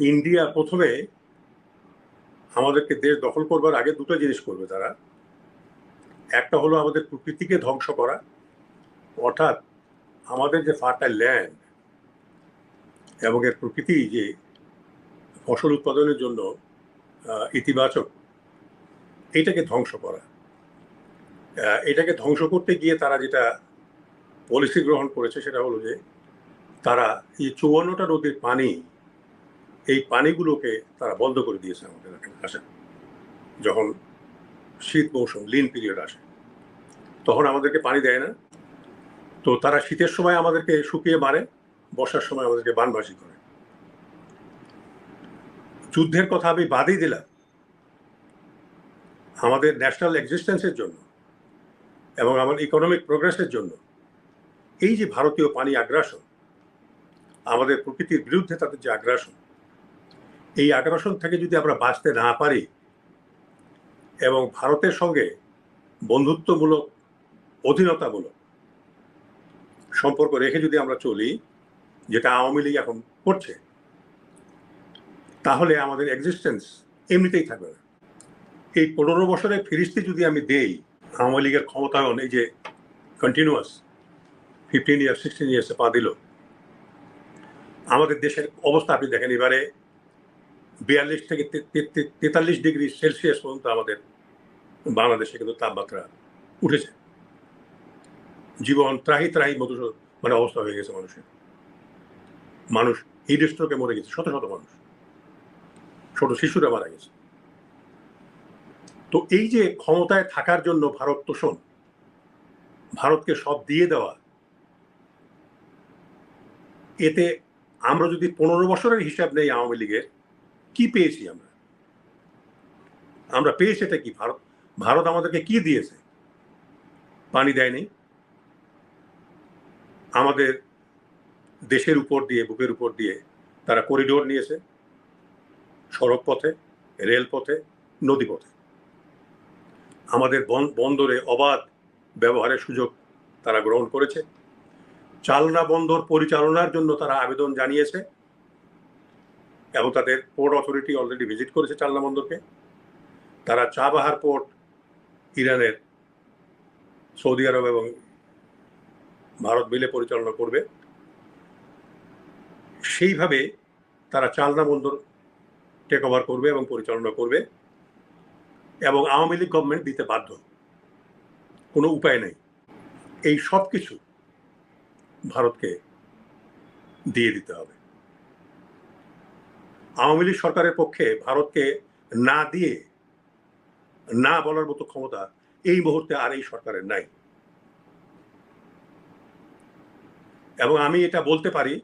India প্রথমে আমাদেরকে দেশ দখল করবার আগে দুটো জিনিস করবে তারা। একটা হলো আমাদের প্রকৃতিকে ধ্বংস করা, অর্থাৎ আমাদের যে ফার্টাইল ল্যান্ড এবং এর প্রকৃতি যে ফসল উৎপাদনের জন্য ইতিবাচক, এটাকে ধ্বংস করা। এটাকে ধ্বংস করতে গিয়ে তারা যেটা পলিসি গ্রহণ করেছে সেটা হলো যে তারা এই চুয়ান্নটা নদীর পানি এই পানিগুলোকে তারা বন্ধ করে দিয়েছে আমাদের এখানে আসে যখন শীত মৌসুম লিন পিরিয়ড আসে, তখন আমাদেরকে পানি দেয় না। তো তারা শীতের সময় আমাদেরকে শুকিয়ে মারে, বর্ষার সময় আমাদেরকে বানবাসী করে। যুদ্ধের কথা আমি বাদই দিলাম। আমাদের ন্যাশনাল এক্সিস্টেন্সের জন্য এবং আমার ইকোনমিক প্রোগ্রেসের জন্য এই যে ভারতীয় পানি আগ্রাসন, আমাদের প্রকৃতির বিরুদ্ধে তাদের যে আগ্রাসন এই আগ্রাসন থেকে যদি আমরা বাঁচতে না পারি এবং ভারতের সঙ্গে বন্ধুত্বমূলক, অধীনতামূলক সম্পর্ক রেখে যদি আমরা চলি, যেটা আওয়ামী লীগ এখন করছে, তাহলে আমাদের এক্সিস্টেন্স এমনিতেই থাকবে না। এই পনেরো বছরের ফিরিস্তি যদি আমি দেই, আওয়ামী লীগের ক্ষমতায়ন, এই যে কন্টিনিউয়াস ফিফটিন ইয়ার্স সিক্সটিন ইয়ার্সে পা দিল, আমাদের দেশের অবস্থা আপনি দেখেন এবারে বিয়াল্লিশ থেকে তেতাল্লিশ ডিগ্রি সেলসিয়াস পর্যন্ত আমাদের বাংলাদেশে কিন্তু তাপমাত্রা উঠেছে। জীবন ত্রাহি ত্রাহি মতো মানে অবস্থা হয়ে গেছে মানুষের। মানুষ হিট স্ট্রোকে মরে গেছে, শত শত মানুষ। ছোট শিশুরা মারা গেছে। তো এই যে ক্ষমতায় থাকার জন্য ভারত তোষণ, ভারতকে সব দিয়ে দেওয়া, এতে আমরা যদি পনেরো বছরের হিসাব নেই আওয়ামী লীগের কি পেয়েছি আমরা? আমরা পেয়েছি এটা কি? ভারত ভারত আমাদেরকে কি দিয়েছে? পানি দেয়নি। আমাদের দেশের উপর দিয়ে, বুকের উপর দিয়ে তারা করিডোর নিয়েছে সড়ক পথে রেলপথে, নদীপথে। আমাদের বন- বন্দরে অবাধ ব্যবহারের সুযোগ তারা গ্রহণ করেছে। চালনা বন্দর পরিচালনার জন্য তারা আবেদন জানিয়েছে। এবং তাদের পোর্ট অথরিটি অলরেডি ভিজিট করেছে চালনা বন্দরকে। তারা চাবাহার পোর্ট ইরানের, সৌদি আরব এবং ভারত মিলে পরিচালনা করবে। সেইভাবে তারা চালনা বন্দর টেক ওভার করবে এবং পরিচালনা করবে এবং আওয়ামী লীগ গভর্নমেন্ট দিতে বাধ্য। কোনো উপায় নেই। এই সব কিছু ভারতকে দিয়ে দিতে হবে। আওয়ামী লীগ সরকারের পক্ষে ভারতকে না দিয়ে না বলার মতো ক্ষমতা এই মুহূর্তে আর এই সরকারের নাই। এবং আমি এটা বলতে পারি,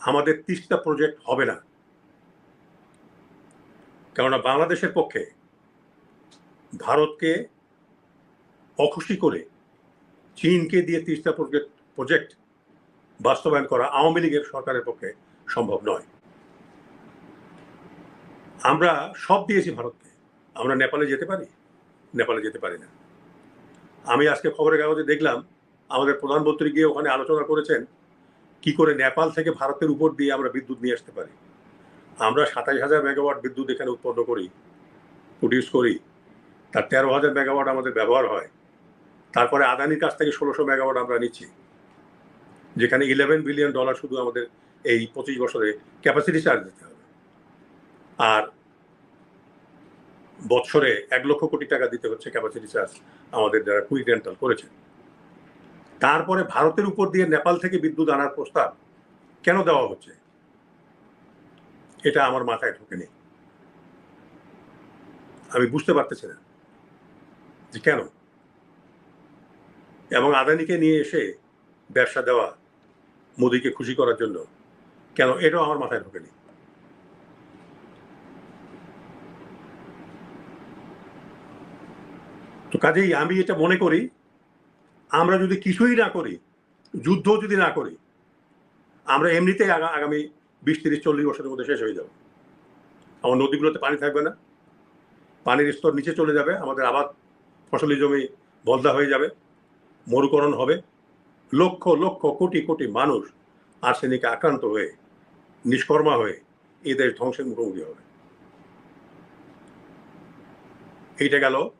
আমাদের তিস্তা প্রজেক্ট হবে না। কেননা বাংলাদেশের পক্ষে ভারতকে অখুশি করে চীনকে দিয়ে তিস্তা প্রজেক্ট প্রজেক্ট বাস্তবায়ন করা আওয়ামী লীগের সরকারের পক্ষে সম্ভব নয়। আমরা সব দিয়েছি ভারতকে। আমরা নেপালে যেতে পারি? নেপালে যেতে পারি না। আমি আজকে খবরের কাগজে দেখলাম, আমাদের প্রধানমন্ত্রী গিয়ে ওখানে আলোচনা করেছেন, কি করে নেপাল থেকে ভারতের উপর দিয়ে আমরা বিদ্যুৎ নিয়ে আসতে পারি। আমরা সাতাশ হাজার মেগাওয়াট বিদ্যুৎ এখানে উৎপন্ন করি প্রডিউস করি। তার তেরো হাজার মেগাওয়াট আমাদের ব্যবহার হয়। তারপরে আদানির কাছ থেকে ষোলোশো মেগাওয়াট আমরা নিচ্ছি। যেখানে ইলেভেন বিলিয়ন ডলার শুধু আমাদের এই পঁচিশ বছরে ক্যাপাসিটি চার্জ দিতে হবে। আর বছরে এক লক্ষ কোটি টাকা দিতে হচ্ছে ক্যাপাসিটি চার্জ আমাদের যারা কুইক রেন্টাল করেছে তারপরে ভারতের উপর দিয়ে নেপাল থেকে বিদ্যুৎ আনার প্রস্তাব কেন দেওয়া হচ্ছে? এটা আমার মাথায় ঢোকেনি আমি বুঝতে পারতেছি না যে কেন? এবং আদানিকে নিয়ে এসে ব্যবসা দেওয়া মোদিকে খুশি করার জন্য কেন? এটাও আমার মাথায় ঢোকেনি তো কাজেই আমি এটা মনে করি, আমরা যদি কিছুই না করি, যুদ্ধ যদি না করি, আমরা এমনিতেই আগা- আগামী বিশ, তিরিশ, চল্লিশ বছরের মধ্যে শেষ হয়ে যাব। আমার নদীগুলোতে পানি থাকবে না। পানির স্তর নিচে চলে যাবে, আমাদের আবাদ ফসলি জমি বলদা হয়ে যাবে, মরুকরণ হবে। লক্ষ লক্ষ, কোটি কোটি মানুষ আর্সেনিকে আক্রান্ত হয়ে, নিষ্কর্মা হয়ে এই দেশ ধ্বংসের মুখোমুখি হবে। এইটা গেল।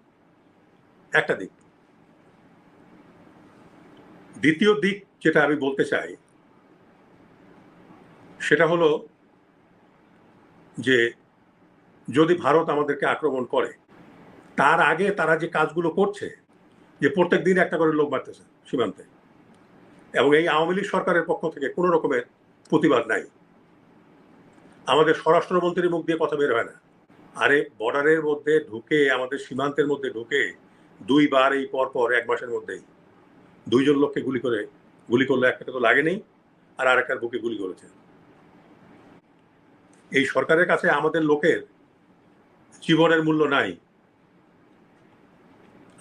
একটা দিক। দ্বিতীয় দিক যেটা আমি বলতে চাই, সেটা হলো যে যদি ভারত আমাদেরকে আক্রমণ করে, তার আগে তারা যে কাজগুলো করছে, যে প্রত্যেক দিন একটা করে লোক মারতেছে সীমান্তে, এবং এই আওয়ামী লীগ সরকারের পক্ষ থেকে কোনো রকমের প্রতিবাদ নাই। আমাদের স্বরাষ্ট্রমন্ত্রীর মুখ দিয়ে কথা বের হয় না। আরে বর্ডারের মধ্যে ঢুকে, আমাদের সীমান্তের মধ্যে ঢুকে দুইবার এই পর পর এক মাসের মধ্যেই। দুইজন লোককে গুলি করে, গুলি করলে একটা তো লাগেনি আর আর আরেকটার বুকে গুলি করেছে। এই সরকারের কাছে আমাদের লোকের জীবনের মূল্য নাই।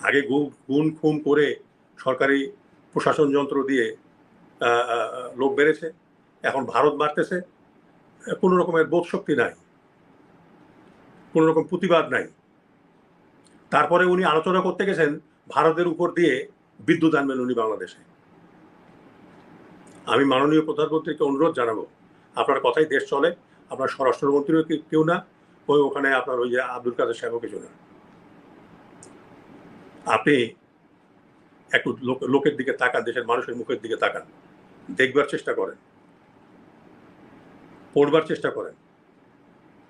আগে গুণ খুম করে সরকারি প্রশাসন যন্ত্র দিয়ে লোক বেড়েছে, এখন ভারত মারতেছে কোনো রকমের বোধ শক্তি নাই, কোনো রকম প্রতিবাদ নাই। তারপরে উনি আলোচনা করতে গেছেন ভারতের উপর দিয়ে বিদ্যুৎ আনবেন উনি বাংলাদেশে। আমি মাননীয় প্রধানমন্ত্রীকে অনুরোধ জানাব, আপনার কথাই দেশ চলে, আপনার স্বরাষ্ট্রমন্ত্রীও কেউ না, ওই ওখানে আপনার ওই যে আব্দুল কাদের সাহেবও কিছু না। আপনি একটু লোক- লোকের দিকে তাকান, দেশের মানুষের মুখের দিকে তাকান, দেখবার চেষ্টা করেন, পড়বার চেষ্টা করেন,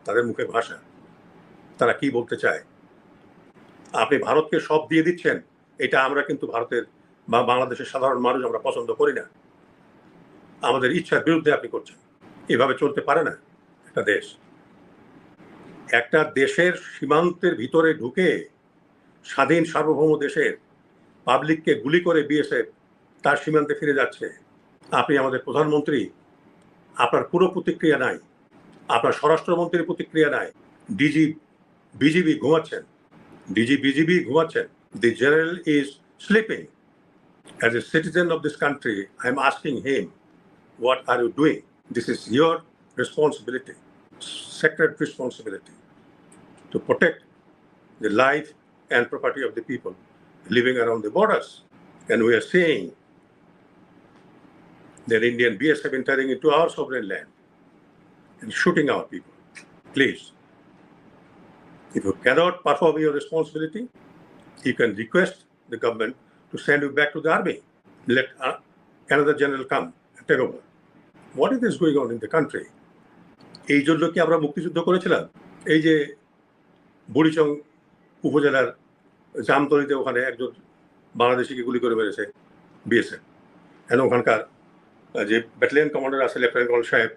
তাদের মুখের ভাষা, তারা কি বলতে চায় আপনি ভারতকে সব দিয়ে দিচ্ছেন, এটা আমরা কিন্তু ভারতের বা বাংলাদেশের সাধারণ মানুষ আমরা পছন্দ করি না। আমাদের ইচ্ছার বিরুদ্ধে আপনি করছেন। এভাবে চলতে পারে না একটা দেশ। একটা দেশের সীমান্তের ভিতরে ঢুকে স্বাধীন সার্বভৌম দেশের পাবলিককে গুলি করে বিএসএফ তার সীমান্তে ফিরে যাচ্ছে। আপনি আমাদের প্রধানমন্ত্রী, আপনার পুরো প্রতিক্রিয়া নাই। আপনার স্বরাষ্ট্রমন্ত্রীর প্রতিক্রিয়া নাই। ডিজি, বিজিবি ঘুমাচ্ছেন। DGBGB, the general is sleeping. As a citizen of this country, I'm asking him, what are you doing? This is your responsibility, sacred responsibility, to protect the life and property of the people living around the borders. And we are seeing that Indian BS have been entering into our sovereign land and shooting our people. Please. If you cannot perform your responsibility, you can request the government to send you back to the army. Let uh, another general come and take over. What is this going on in the country? এই জন্য কি আমরা মুক্তিযুদ্ধ করেছিলাম এই যে বুড়িচং উপজেলার জামতলিতে ওখানে একজন বাংলাদেশিকে গুলি করে মেরেছে বিএসএফ এখন ওখানকার যে ব্যাটালিয়ন কমান্ডার আছে লেফটেন্যান্ট কর্নেল সাহেব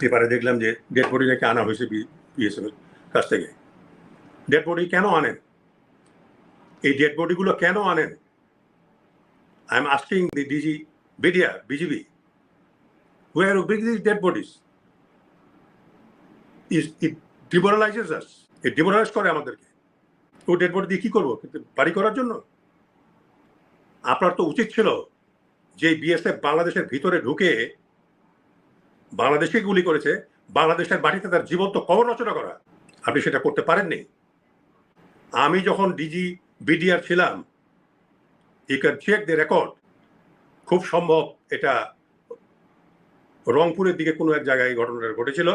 পেপারে দেখলাম যে ডেড বডি নাকি আনা হয়েছে বিএসএফ এর কাছ থেকে ডেড বডি কেন আনেন? এই ডেড বডিগুলো কেন আনেন? I am asking the DG BDR BGB you bring these dead bodies? Is, it demoralizes us. It demoralize করে আমাদেরকে। ও ডেড বডি দিয়ে কি করব? কিন্তু বাড়ি করার জন্য? আপনার তো উচিত ছিল যে বিএসএফ বাংলাদেশের ভিতরে ঢুকে বাংলাদেশকে গুলি করেছে, বাংলাদেশের বাড়িতে তার জীবন্ত কবর রচনা করা। আপনি সেটা করতে পারেননি। আমি যখন ডিজি, বিডিআর ছিলাম you can check the record খুব সম্ভব এটা রংপুরের দিকে কোনো এক জায়গায় ঘটনাটা ঘটেছিল,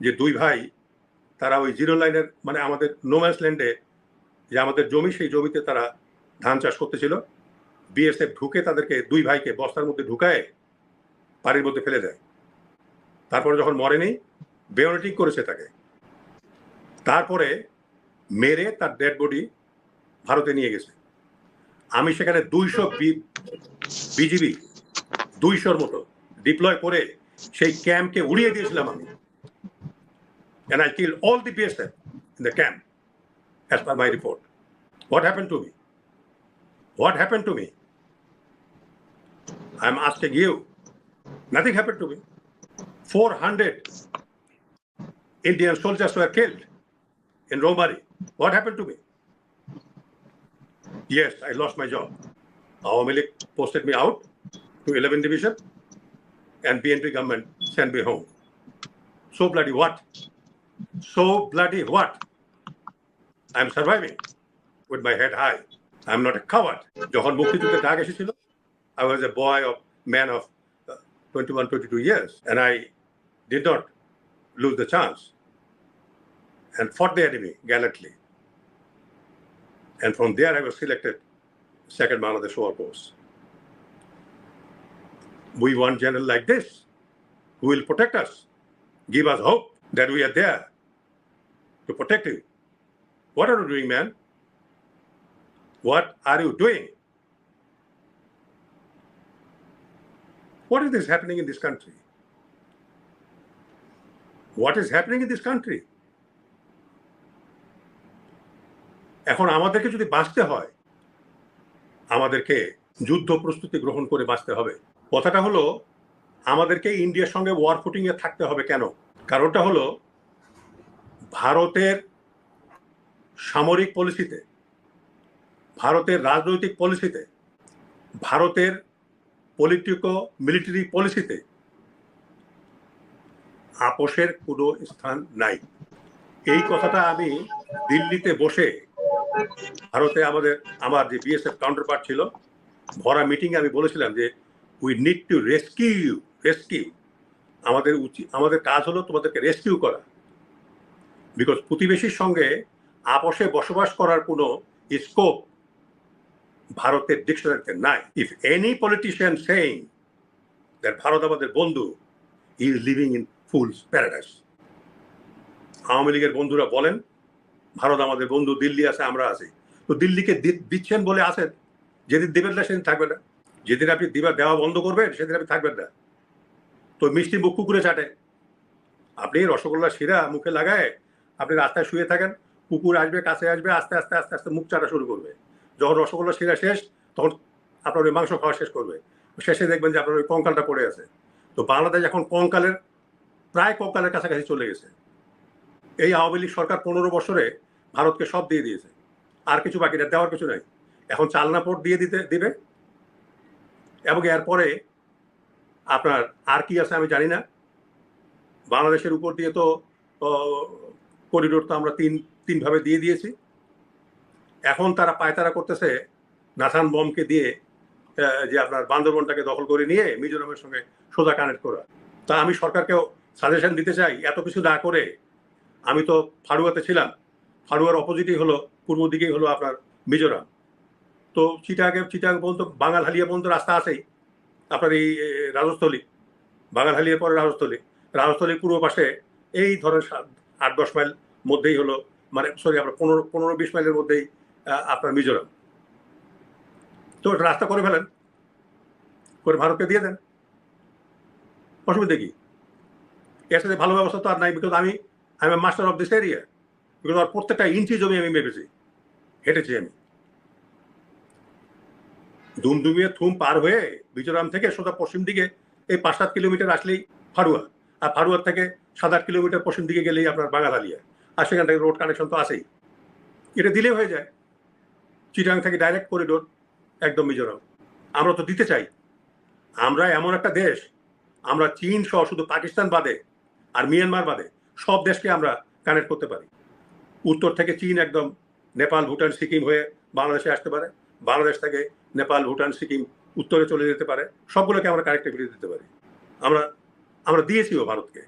যে দুই ভাই, তারা ওই জিরো লাইনের মানে আমাদের নোম্যান্স ল্যান্ডে যে আমাদের জমি, সেই জমিতে তারা ধান চাষ করতেছিল। বিএসএফ ঢুকে তাদেরকে, দুই ভাইকে বস্তার মধ্যে ঢুকায়, বাড়ির মধ্যে ফেলে দেয়। তারপরে যখন মরেনি বেওনেটিং করেছে তাকে। তারপরে মেরে তার ডেড বডি ভারতে নিয়ে গেছে। আমি সেখানে দুইশো বিজিবি, দুইশোর মতো ডিপ্লয় করে সেই ক্যাম্পকে উড়িয়ে দিয়েছিলাম আমি। And I kill all the best in the camp as per my report what happen to me what happen to me I am asked give nothing happen to me four hundred Indian soldiers were killed in Rowmari What happened to me? Yes, I lost my job. Awami League posted me out to 11 division and BNP government sent me home. So bloody what? So bloody what? I'm surviving with my head high. I'm not a coward. যখন মুক্তিযুদ্ধে ডাক এসেছিল I was a boy of man of uh, 21, 22 years. And I did not lose the chance and fought the enemy gallantly. And from there, I was selected second Bangladesh War Force. We want general like this who will protect us, give us hope that we are there to protect you. What are you doing, man? What are you doing? What is this happening in this country? What is happening in this country? এখন আমাদেরকে যদি বাঁচতে হয়, আমাদেরকে যুদ্ধ প্রস্তুতি গ্রহণ করে বাঁচতে হবে। কথাটা হলো, আমাদেরকে ইন্ডিয়ার সঙ্গে ওয়ার ফুটিং এ থাকতে হবে কেন? কারণটা হলো, ভারতের সামরিক পলিসিতে, ভারতের রাজনৈতিক পলিসিতে, ভারতের পলিটিকো মিলিটারি পলিসিতে আপোষের কোনো স্থান নাই। এই কথাটা আমি দিল্লিতে বসে ভারতে আমাদের, আমার যে বিএসএফ কাউন্টার পার্ট ছিল, ভরা মিটিংয়ে আমি বলেছিলাম যে we need to rescue rescue আমাদের উচিত আমাদের কাজ হলো তোমাদেরকে রেস্কিউ করা। বিকজ প্রতিবেশীর সঙ্গে আপসে বসবাস করার কোনো স্কোপ ভারতের ডিকশনারিতে নাই। If any politician saying that Bharat আমাদের বন্ধু is living in fools paradise Awami লীগের বন্ধুরা বলেন ভারত আমাদের বন্ধু, দিল্লি আছে, আমরা আছি। তো দিল্লিকে দিচ্ছেন বলে আছেন যেদিন দেবেন না সেদিন থাকবে না। যেদিন আপনি দিবা, দেওয়া বন্ধ করবেন, সেদিন আপনি থাকবেন না। তো মিষ্টি মুখ কুকুরে চাটে। আপনি রসগোল্লা শিরা মুখে লাগায় আপনি রাস্তায় শুয়ে থাকেন, কুকুর আসবে, কাছে আসবে, আস্তে আস্তে আস্তে আস্তে মুখ চাটা শুরু করবে। যখন রসগোল্লা শিরা শেষ, তখন আপনার ওই মাংস খাওয়া শেষ করবে। শেষে দেখবেন যে আপনার ওই কঙ্কালটা পড়ে আছে। তো বাংলাদেশ এখন কঙ্কালের, প্রায় কঙ্কালের কাছাকাছি চলে গেছে। এই আওয়ামী লীগ সরকার পনেরো বছরে ভারতকে সব দিয়ে দিয়েছে। আর কিছু বাকি দেওয়ার কিছু নাই। এখন চালনা পোর্ট দিয়ে দিতে, দিবে। এবং এরপরে আপনার আর কি আছে আমি জানি না। বাংলাদেশের উপর দিয়ে তো করিডোর তো আমরা তিন, তিনভাবে দিয়ে দিয়েছি। এখন তারা পায়তারা করতেছে নাথান বমকে দিয়ে যে আপনার বান্দরবনটাকে দখল করে নিয়ে মিজোরামের সঙ্গে সোজা কানেক্ট করা। তা আমি সরকারকেও সাজেশন দিতে চাই, এত কিছু না করে আমি তো ফাড়ুয়াতে ছিলাম। ফাড়ুয়ার অপোজিটই হলো, পূর্ব দিকেই হলো আপনার মিজোরাম। তো চিটাগে, চিটাগ পর্যন্ত বাঙালহালিয়া পর্যন্ত রাস্তা আছেই। আপনার এই রাজস্থলী, বাঙাল হালিয়ার পরে রাজস্থলী। রাজস্থলীর পূর্ব পাশে এই ধরেন আট, দশ মাইল মধ্যেই হলো মানে সরি আপনার পনেরো পনেরো, বিশ মাইলের মধ্যেই আপনার মিজোরাম। তো রাস্তা করে ফেলেন। করে ভারতকে দিয়ে দেন। অসুবিধা কি? এর সাথে ভালো ব্যবস্থা তো আর নাই বিকজ আমি I am master of this area because আর প্রত্যেকটা ইঞ্চি জমি আমি মেপেছি। হেঁটেছি আমি। দুমদুমিয়ে থুম পার হয়ে মিজোরাম থেকে সোজা পশ্চিম দিকে এই পাঁচ সাত কিলোমিটার আসলেই ফাড়ুয়া আর ফাড়ুয়ার থেকে সাত আট কিলোমিটার পশ্চিম দিকে গেলেই আপনার বাঙালালিয়া আর সেখান থেকে রোড কানেকশন তো আছেই। এটা দিলে হয়ে যায়। চিটাং থেকে ডাইরেক্ট করিডোর একদম মিজোরাম। আমরা তো দিতে চাই। আমরা এমন একটা দেশ। আমরা চীন সহ শুধু পাকিস্তান বাদে আর মিয়ানমার বাদে সব দেশকে আমরা কানেক্ট করতে পারি। উত্তর থেকে চীন একদম নেপাল, ভুটান, সিকিম হয়ে বাংলাদেশে আসতে পারে। বাংলাদেশ থেকে নেপাল, ভুটান, সিকিম উত্তরে চলে যেতে পারে। সবগুলোকে আমরা কানেক্টিভিটি দিতে পারি। আমরা আমরা দিয়েছিও ভারতকে।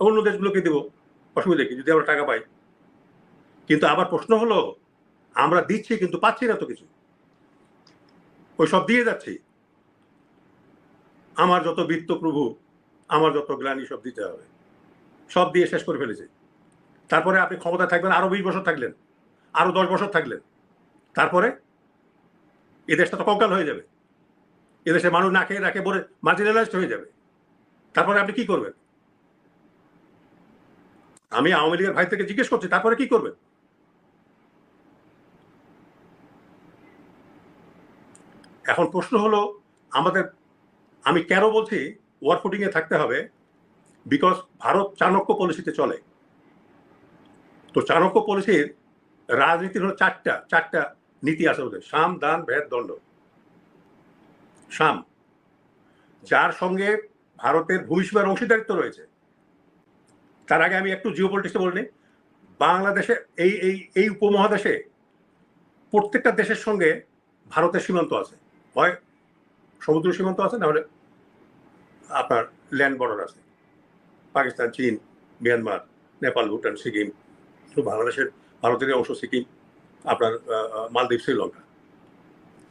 অন্য দেশগুলোকে দেবো, অসুবিধা কি? যদি আমরা টাকা পাই। কিন্তু আবার প্রশ্ন হলো, আমরা দিচ্ছি কিন্তু পাচ্ছি না তো কিছু। ওই সব দিয়ে যাচ্ছি। আমার যত বৃত্ত প্রভু আমার যত গ্লানি সব দিতে হবে। সব দিয়ে শেষ করে ফেলেছে। তারপরে আপনি ক্ষমতা থাকবেন, আরও বিশ বছর থাকলেন, আরও দশ বছর থাকলেন। তারপরে এ দেশটা তো কঙ্কাল হয়ে যাবে। এদেশে মানুষ না খেয়ে রাখে বলে মার্জিনালাইজড হয়ে যাবে। তারপরে আপনি কি করবেন? আমি আওয়ামী লীগের ভাই থেকে জিজ্ঞেস করছি, তারপরে কি করবেন? এখন প্রশ্ন হলো, আমাদের, আমি কেন বলছি ওয়ার ফুটিং এ থাকতে হবে? বিকজ ভারত চাণক্য পলিসিতে চলে। তো চাণক্য পলিসির রাজনীতির হলো চারটা চারটা নীতি আছে ওদের। সাম, দান, ভেদ, দণ্ড। সাম। যার সঙ্গে ভারতের ভূমিসীমার অংশীদারিত্ব রয়েছে। তার আগে আমি একটু জিও পলিটিক্সে বলে। নিই বাংলাদেশে এই এই এই উপমহাদেশে প্রত্যেকটা দেশের সঙ্গে ভারতের সীমান্ত আছে। হয় সমুদ্র সীমান্ত আছে, না হলে আপনার ল্যান্ড বর্ডার আছে। পাকিস্তান, চীন, মিয়ানমার, নেপাল, ভুটান, সিকিম বাংলাদেশের ভারতের অংশ, সিকিম, আপনার মালদ্বীপ, শ্রীলঙ্কা।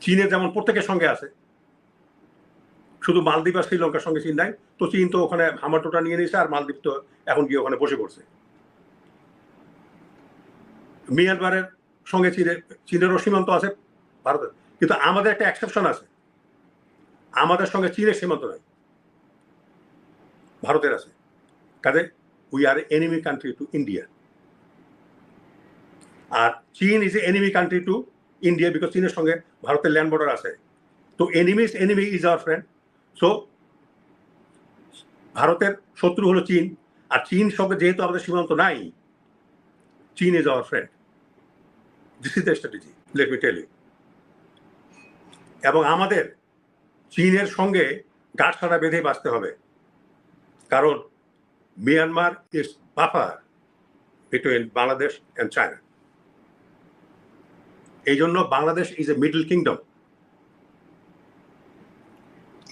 চীনের যেমন প্রত্যেকের সঙ্গে আছে, শুধু মালদ্বীপ আর শ্রীলঙ্কার সঙ্গে চীন নাই, তো চীন তো ওখানে হামাটোটা নিয়ে নিয়েছে আর মালদ্বীপ তো এখন গিয়ে ওখানে বসে পড়ছে। মিয়ানমারের সঙ্গে চীনের, চীনেরও সীমান্ত আছে, ভারতের। কিন্তু আমাদের একটা এক্সেপশন আছে। আমাদের সঙ্গে চীনের সীমান্ত নাই, ভারতের আছে। কাজে we are enemy country to India R Chin is a enemy country to India because চীনের সঙ্গে ভারতের ল্যান্ড বর্ডার আছে। তো enemy enemy is our friend so ভারতের শত্রু হলো চীন। আর চীন সঙ্গে যেহেতু আমাদের সীমান্ত নাই, Chin is our friend this is the strategy let me tell you এবং আমাদের চীনের সঙ্গে গাঁটছাড়া বেঁধে বাঁচতে হবে। কারণ Myanmar is buffer between Bangladesh and China এই জন্য Bangladesh is a middle kingdom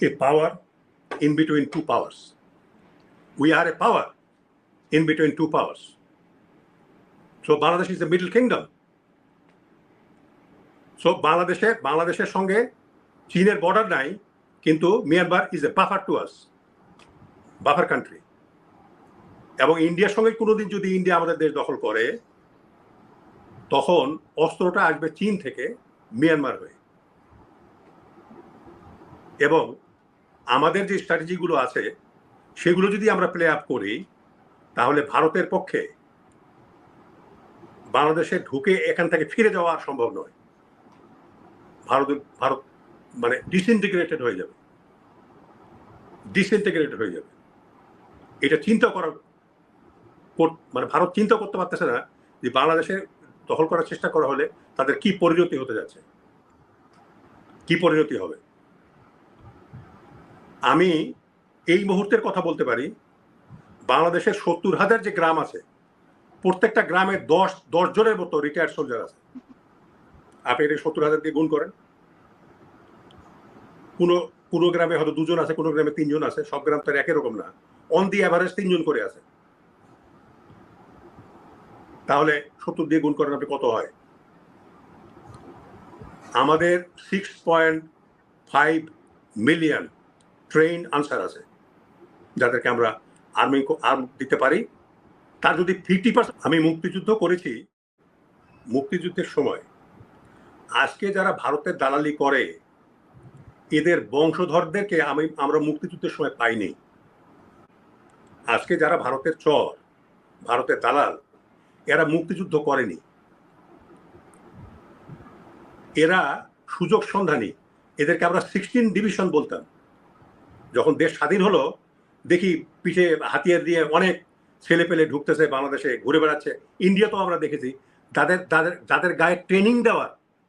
a power in between two powers we are a power in between two powers so Bangladesh is a middle kingdom so বাংলাদেশে বাংলাদেশের সঙ্গে চীনের border নাই, কিন্তু Myanmar is a buffer to us buffer country এবং ইন্ডিয়ার সঙ্গে কোনোদিন যদি ইন্ডিয়া আমাদের দেশ দখল করে, তখন অস্ত্রটা আসবে চীন থেকে মিয়ানমার হয়ে। এবং আমাদের যে স্ট্র্যাটেজিগুলো আছে, সেগুলো যদি আমরা প্লে আপ করি, তাহলে ভারতের পক্ষে বাংলাদেশে ঢুকে এখান থেকে ফিরে যাওয়া সম্ভব নয়। ভারত ভারত মানে ডিসইন্টিগ্রেটেড হয়ে যাবে। ডিসইন্টিগ্রেটেড হয়ে যাবে। এটা চিন্তা করার কর- মানে ভারত চিন্তা করতে পারতেছে না যে বাংলাদেশে দখল করার চেষ্টা করা হলে তাদের কি পরিণতি হতে যাচ্ছে? কি পরিণতি হবে? আমি এই মুহূর্তের কথা বলতে পারি, বাংলাদেশের সত্তর হাজার যে গ্রাম আছে, প্রত্যেকটা গ্রামে দশ দশ জনের মতো রিটায়ার্ড সোলজার আছে। আপনি এটা সত্তর হাজার দিয়ে গুণ করেন। কোনো কোনো গ্রামে হয়তো দুজন আছে, কোনো গ্রামে তিনজন আছে, সব গ্রাম তো একই রকম না। অন দি অ্যাভারেজ তিনজন করে আছে। তাহলে সত্তর দিয়ে গুণ করেন আপনি কত হয়? আমাদের six point five million trained Ansar আছে, যাদেরকে আমরা আর্মি আর্ম দিতে পারি। তার যদি ফিফটি পার্সেন্ট আমি মুক্তিযুদ্ধ করেছি, মুক্তিযুদ্ধের সময় আজকে যারা ভারতের দালালি করে, এদের বংশধরদেরকে আমি, আমরা মুক্তিযুদ্ধের সময় পাইনি। আজকে যারা ভারতের চর, ভারতের দালাল এরা মুক্তিযুদ্ধ করেনি। এরা সুযোগ সন্ধানী। এদেরকে আমরা সিক্সটিন ডিভিশন বলতাম। যখন দেশ স্বাধীন হলো, দেখি পিঠে হাতিয়ার দিয়ে অনেক ছেলে পেলে ঢুকতেছে, বাংলাদেশে ঘুরে বেড়াচ্ছে। ইন্ডিয়া তো আমরা দেখেছি। তাদের তাদের, যাদের গায়ে ট্রেনিং দেওয়ার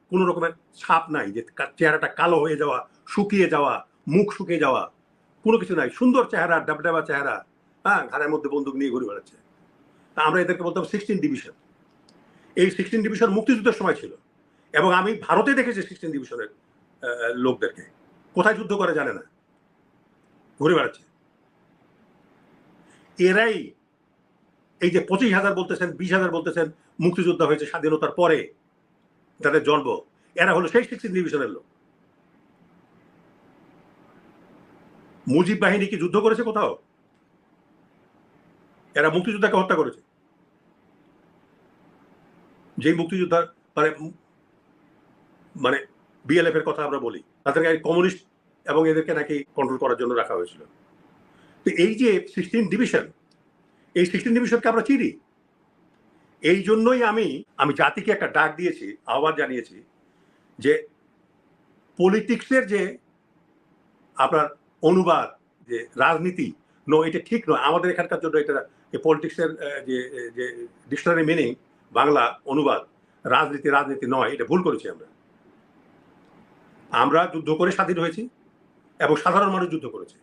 কোনো রকমের ছাপ নাই যে চেহারাটা কালো হয়ে যাওয়া, শুকিয়ে যাওয়া, মুখ শুকিয়ে যাওয়া, কোনো কিছু নাই। সুন্দর চেহারা, ডাবডাবা চেহারা হ্যাঁ ঘাড়ের মধ্যে বন্দুক নিয়ে ঘুরে বেড়াচ্ছে। তা আমরা এদেরকে বলতাম সিক্সটিন ডিভিশন এই সিক্সটিন ডিভিশন মুক্তিযুদ্ধের সময় ছিল এবং আমি ভারতে দেখেছি সিক্সটিন ডিভিশনের লোকদেরকে। কোথায় যুদ্ধ করে জানে না। ঘুরে বেড়াচ্ছে। এরাই এই যে পঁচিশ হাজার বলতেছেন, বিশ হাজার বলতেছেন, মুক্তিযোদ্ধা হয়েছে স্বাধীনতার পরে যাদের জন্ম, এরা হলো সেই সিক্সটিন ডিভিশনের লোক। মুজিব বাহিনী কি যুদ্ধ করেছে কোথাও? এরা মুক্তিযোদ্ধাকে হত্যা করেছে। যেই মুক্তিযোদ্ধা মানে মানে বিএলএফ এর কথা আমরা বলি, তাদেরকে কমিউনিস্ট এবং এদেরকে নাকি কন্ট্রোল করার জন্য রাখা হয়েছিল। তো এই যে সিক্সটিন ডিভিশন, এই সিক্সটিন ডিভিশনকে আমরা চিনি। এই জন্যই আমি আমি জাতিকে একটা ডাক দিয়েছি, আহ্বান জানিয়েছি যে পলিটিক্সের যে আপনার অনুবাদ, যে রাজনীতি নো এটা ঠিক নয়। আমাদের এখানকার জন্য এটা পলিটিক্সের যে যে ডিকশনারি মিনিং বাংলা অনুবাদ, রাজনীতি রাজনীতি নয়, এটা ভুল করেছি আমরা। আমরা যুদ্ধ করে স্বাধীন হয়েছি এবং সাধারণ মানুষ যুদ্ধ করেছে।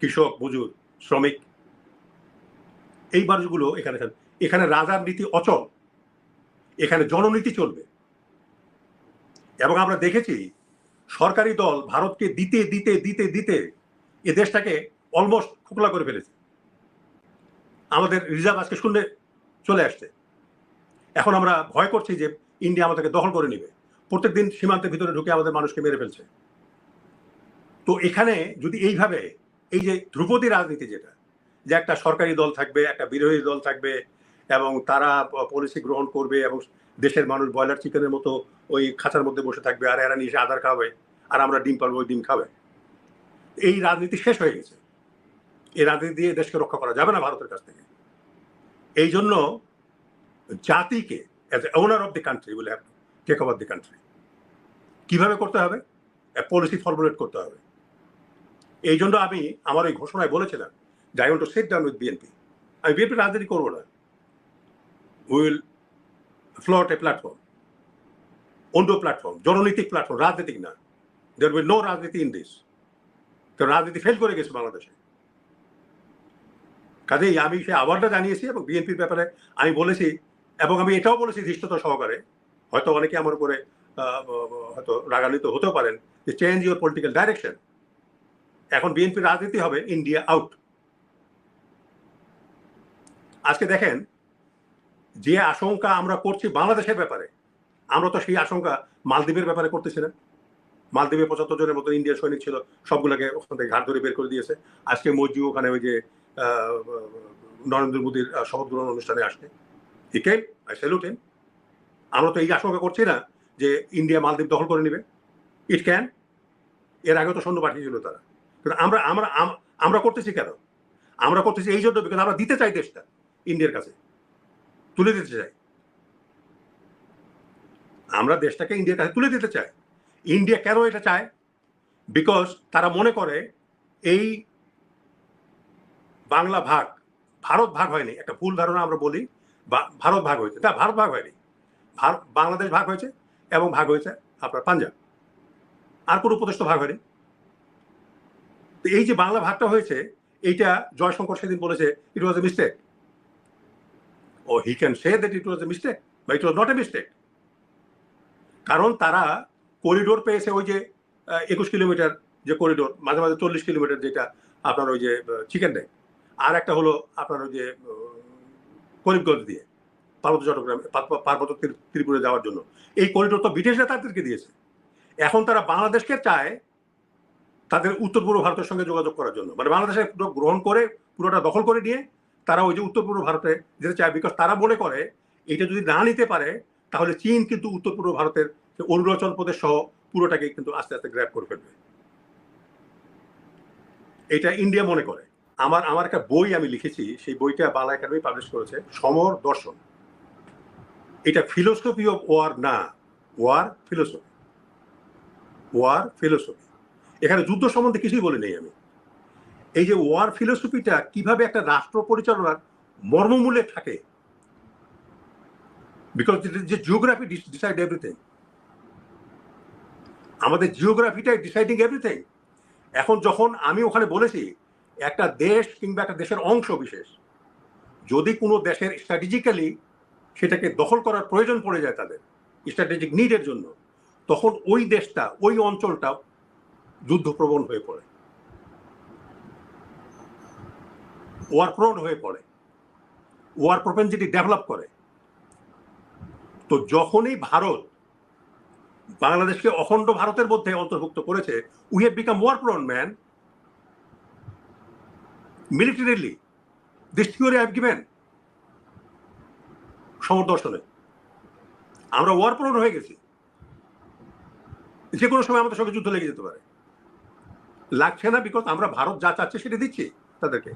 কৃষক, মজুর, শ্রমিক। এই মানুষগুলো এখানে এখানে রাজার নীতি অচল। এখানে জননীতি চলবে। এবং আমরা দেখেছি সরকারি দল ভারতকে দিতে দিতে দিতে দিতে এ দেশটাকে অলমোস্ট খোকলা করে ফেলেছে। আমাদের রিজার্ভ আজকে শূন্যে চলে আসছে। এখন আমরা ভয় করছি যে ইন্ডিয়া আমাদেরকে দখল করে নিবে। প্রত্যেকদিন সীমান্তের ভিতরে ঢুকে আমাদের মানুষকে মেরে ফেলছে। তো এখানে যদি এইভাবে, এই যে ধ্রুপদী রাজনীতি যেটা, যে একটা সরকারি দল থাকবে, একটা বিরোধী দল থাকবে, এবং তারা পলিসি গ্রহণ করবে, এবং দেশের মানুষ ব্রয়লার চিকেনের মতো ওই খাঁচার মধ্যে বসে থাকবে, আর এরা নিয়ে আধার খাবে আর আমরা ডিম পারব, ওই ডিম খাবে। এই রাজনীতি শেষ হয়ে গেছে। রাজনীতি দিয়ে দেশকে রক্ষা করা যাবে না ভারতের কাছ থেকে। এই জন্য জাতিকে as owner of the country have take over the country কীভাবে করতে হবে? পলিসি ফর্মুলেট করতে হবে। এই জন্য আমি আমার এই ঘোষণায় বলেছিলাম, যে I want to set down with BNP আমি বিএনপি রাজনীতি করব না। উইল ফ্লট এ প্ল্যাটফর্ম অন্য প্ল্যাটফর্ম জননৈতিক প্ল্যাটফর্ম রাজনৈতিক না। দের উইল নো রাজনীতি ইন দিস কারণ রাজনীতি ফেল করে গেছে বাংলাদেশে। কাজেই আমি সে আবারটা জানিয়েছি এবং বিএনপির ব্যাপারে আমি বলেছি এবং আমি এটাও বলেছি ধৃষ্টতা সহকারে। হয়তো অনেকে আমার উপরে হয়তো রাগান্বিত হতেও পারেন যে চেঞ্জ ইউর পলিটিক্যাল ডাইরেকশন এখন বিএনপির রাজনীতি হবে ইন্ডিয়া আউট আজকে দেখেন, যে আশঙ্কা আমরা করছি বাংলাদেশের ব্যাপারে, আমরা তো সেই আশঙ্কা মালদ্বীপের ব্যাপারে করতেছিলাম। মালদ্বীপে পঁচাত্তর জনের মতো ইন্ডিয়ার সৈনিক ছিল, সবগুলোকে ওখান থেকে ঘাট ধরে বের করে দিয়েছে। আজকে মজ্জু ওখানে ওই যে নরেন্দ্র মোদীর শপথ গ্রহণ অনুষ্ঠানে আসতে হি কেম আই স্যালুট হিম আমরা তো এই আশঙ্কা করছি না যে ইন্ডিয়া মালদ্বীপ দখল করে নেবে। ইট ক্যান এর আগে তো সৈন্য পাঠিয়েছিল তারা। কিন্তু আমরা আমরা, আম- আমরা করতেছি কেন? আমরা করতেছি এই জন্য বিকজ আমরা দিতে চাই দেশটা ইন্ডিয়ার কাছে। তুলে দিতে চাই। আমরা দেশটাকে ইন্ডিয়ার কাছে তুলে দিতে চাই। ইন্ডিয়া কেন এটা চায়? বিকজ তারা মনে করে এই বাংলা ভাগ, ভারত ভাগ হয়নি, একটা ভুল ধারণা আমরা বলি ভারত ভাগ হয়েছে। না, ভারত ভাগ হয়নি বাংলাদেশ ভাগ হয়েছে এবং ভাগ হয়েছে আপনার পাঞ্জাব। আর কোনো প্রদেশ তো ভাগ হয়নি। তো এই যে বাংলা ভাগটা হয়েছে, এইটা জয়শঙ্কর সেদিন বলেছে it was a mistake O he can say that it was a mistake বা it was not a mistake কারণ তারা করিডোর পেয়েছে ওই যে একুশ কিলোমিটার যে করিডোর মাঝে মাঝে চল্লিশ কিলোমিটার যেটা আপনার ওই যে চিকেন নেক আর একটা হলো আপনার ওই যে করিমগঞ্জ দিয়ে, পার্বত্য চট্টগ্রাম পার্বত্য ত্রি- ত্রিপুরা যাওয়ার জন্য। এই করিডোর তো ব্রিটিশরা তাদেরকে দিয়েছে। এখন তারা বাংলাদেশকে চায় তাদের উত্তর পূর্ব ভারতের সঙ্গে যোগাযোগ করার জন্য। মানে বাংলাদেশে পুরো গ্রহণ করে, পুরোটা দখল করে নিয়ে তারা ওই যে উত্তর পূর্ব ভারতে যেতে চায় বিকজ তারা মনে করে এটা যদি না নিতে পারে, তাহলে চীন কিন্তু উত্তর পূর্ব ভারতের অরুণাচল প্রদেশ সহ পুরোটাকে কিন্তু আস্তে আস্তে গ্র্যাপ করে ফেলবে। এটা ইন্ডিয়া মনে করে। আমার আমার একটা বই আমি লিখেছি, সেই বইটা বাংলা একাডেমি পাবলিশ করেছে, সমর দর্শন। এটা ফিলোসফি অফ ওয়ার না ওয়ার ফিলোসফি ওয়ার ফিলোসফি এখানে যুদ্ধ সম্বন্ধে কিছুই বলে নেই আমি। এই যে ওয়ার ফিলোসফিটা কীভাবে একটা রাষ্ট্র পরিচালনার মর্মমূলে থাকে বিকজ যে জিওগ্রাফি ডিসাইড এভরিথিং আমাদের জিওগ্রাফিটাই ডিসাইডিং এভরিথিং এখন যখন আমি ওখানে বলেছি একটা দেশ কিংবা একটা দেশের অংশ বিশেষ, যদি কোনো দেশের স্ট্র্যাটেজিক্যালি সেটাকে দখল করার প্রয়োজন পড়ে যায় তাদের স্ট্র্যাটেজিক নিডের জন্য, তখন ওই দেশটা, ওই অঞ্চলটা যুদ্ধপ্রবণ হয়ে পড়ে। ওয়ার প্রোন হয়ে পড়ে। ওয়ার প্রপেন্সিটি ডেভেলপ করে। তো যখনই ভারত বাংলাদেশকে অখণ্ড ভারতের মধ্যে অন্তর্ভুক্ত করেছে we have become war prone man militarily this theory have given সমদর্শনে। আমরা ওয়ার প্রোন হয়ে গেছি। যে কোনো সময় আমাদের সঙ্গে যুদ্ধ লেগে যেতে পারে। লাগছে না বিকজ আমরা ভারত যা চাচ্ছে সেটা দিচ্ছি তাদেরকে।